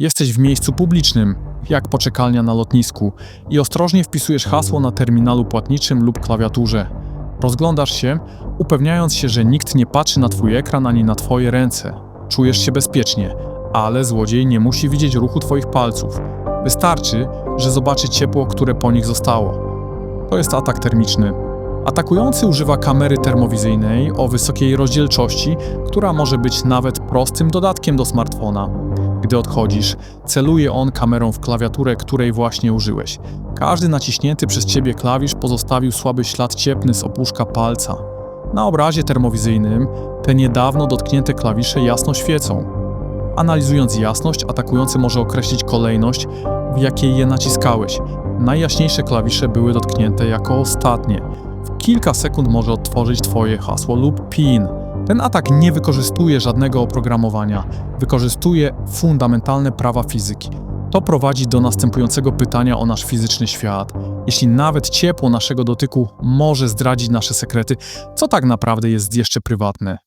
Jesteś w miejscu publicznym, jak poczekalnia na lotnisku, i ostrożnie wpisujesz hasło na terminalu płatniczym lub klawiaturze. Rozglądasz się, upewniając się, że nikt nie patrzy na twój ekran ani na twoje ręce. Czujesz się bezpiecznie, ale złodziej nie musi widzieć ruchu twoich palców. Wystarczy, że zobaczy ciepło, które po nich zostało. To jest atak termiczny. Atakujący używa kamery termowizyjnej o wysokiej rozdzielczości, która może być nawet prostym dodatkiem do smartfona. Gdy odchodzisz, celuje on kamerą w klawiaturę, której właśnie użyłeś. Każdy naciśnięty przez ciebie klawisz pozostawił słaby ślad cieplny z opuszka palca. Na obrazie termowizyjnym te niedawno dotknięte klawisze jasno świecą. Analizując jasność, atakujący może określić kolejność, w jakiej je naciskałeś. Najjaśniejsze klawisze były dotknięte jako ostatnie. W kilka sekund może odtworzyć Twoje hasło lub PIN. Ten atak nie wykorzystuje żadnego oprogramowania, wykorzystuje fundamentalne prawa fizyki. To prowadzi do następującego pytania o nasz fizyczny świat. Jeśli nawet ciepło naszego dotyku może zdradzić nasze sekrety, co tak naprawdę jest jeszcze prywatne?